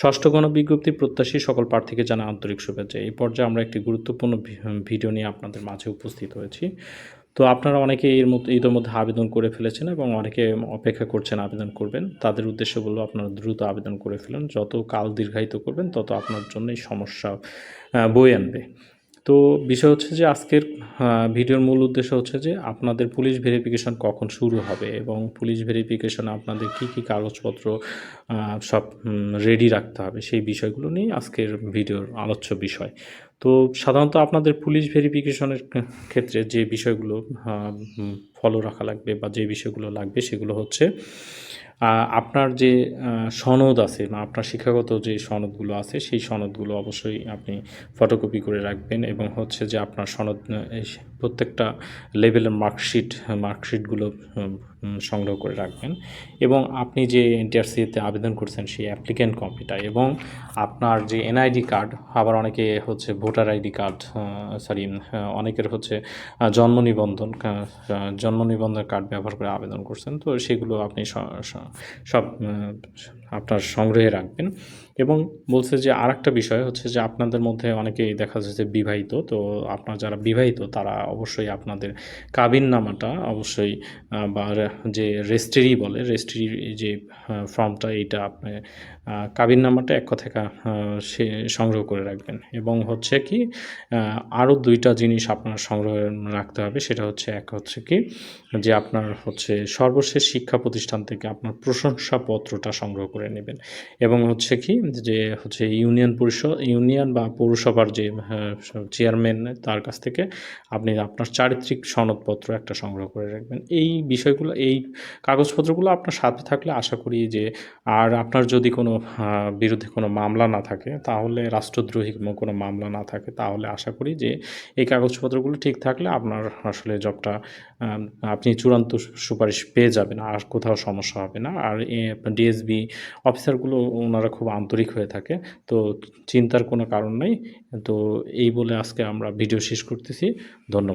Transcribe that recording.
ষষ্ঠ গণবিজ্ঞপ্তি প্রত্যাশী সকল প্রার্থীকে জানা আন্তরিক শুভেচ্ছা। এই পর্যায়ে আমরা একটি গুরুত্বপূর্ণ ভিডিও নিয়ে আপনাদের মাঝে উপস্থিত হয়েছি। তো আপনারা অনেকে এর মধ্যে ইতিমধ্যে আবেদন করে ফেলেছেন এবং অনেকে অপেক্ষা করছেন আবেদন করবেন। তাদের উদ্দেশ্য বলব আপনারা দ্রুত আবেদন করে ফেলেন। যত কাল দীর্ঘায়িত করবেন, তত আপনার জন্যই সমস্যা বয়ে আনবে। তো বিষয় হচ্ছে যে আজকের ভিডিওর মূল উদ্দেশ্য হচ্ছে যে আপনাদের পুলিশ ভেরিফিকেশন কখন শুরু হবে এবং পুলিশ ভেরিফিকেশনে আপনাদের কি কি কাগজপত্র সব রেডি রাখতে হবে সেই বিষয়গুলো নিয়ে আজকের ভিডিওর আলোচ্য বিষয়। তো সাধারণত আপনাদের পুলিশ ভেরিফিকেশনের ক্ষেত্রে যে বিষয়গুলো ফলো রাখা লাগবে বা যে বিষয়গুলো লাগবে সেগুলো হচ্ছে আপনার যে সনদ আছে বা আপনার শিক্ষাগত যে সনদগুলো আছে, সেই সনদগুলো অবশ্যই আপনি ফটোকপি করে রাখবেন এবং হচ্ছে যে আপনার সনদ প্রত্যেকটা লেভেলের মার্কশিট মার্কশিটগুলো সংগ্রহ করে রাখবেন। এবং আপনি যে এনটিআরসিতে আবেদন করছেন সেই অ্যাপ্লিক্যান্ট কপিটা এবং আপনার যে এনআইডি কার্ড আবার অনেকে হচ্ছে ভোটার আইডি কার্ড সরি অনেকের হচ্ছে জন্ম নিবন্ধন জন্ম নিবন্ধন কার্ড ব্যবহার করে আবেদন করছেন। তো সেগুলো আপনি সব আপনার সংগ্রহে রাখবেন। এবং বলছে যে আর একটা বিষয় হচ্ছে যে আপনাদের মধ্যে অনেকেই দেখা যাচ্ছে বিবাহিত। তো আপনার যারা বিবাহিত তারা অবশ্যই আপনাদের কাবিন নামাটা অবশ্যই বা যে রেজিস্ট্রি বলে, রেজিস্ট্রি যে ফর্মটা এইটা আপনি কাবিন নামাটা এক কথা সে সংগ্রহ করে রাখবেন। এবং হচ্ছে কি আরও দুইটা জিনিস আপনার সংগ্রহ রাখতে হবে, সেটা হচ্ছে এক হচ্ছে কি, যে আপনার হচ্ছে সর্বশেষ শিক্ষা প্রতিষ্ঠান থেকে আপনার প্রশংসাপত্রটা সংগ্রহ করে নেবেন। এবং হচ্ছে কি, যে হচ্ছে ইউনিয়ন পরিষদ, ইউনিয়ন বা পৌরসভার যে চেয়ারম্যান তার কাছ থেকে আপনি আপনার চারিত্রিক সনদপত্র একটা সংগ্রহ করে রাখবেন। এই বিষয়গুলো, এই কাগজপত্রগুলো আপনার সাথে থাকলে আশা করি যে, আর আপনার যদি কোনো বিরুদ্ধে কোনো মামলা না থাকে, তাহলে রাষ্ট্রদ্রোহী কোনো- মামলা না থাকে, তাহলে আশা করি যে, এই কাগজপত্রগুলো ঠিক থাকলে আপনার আসলে জবটা আপনি চূড়ান্ত সুপারিশ পেয়ে যাবেন, আর কোথাও সমস্যা হবে না। আর ডিএসবি অফিসারগুলো, ওনারা খুব আন্তরিক হয়ে থাকে, তো চিন্তার কোনো কারণ নেই। তো এই বলে আজকে আমরা ভিডিও শেষ করতেছি। ধন্যবাদ।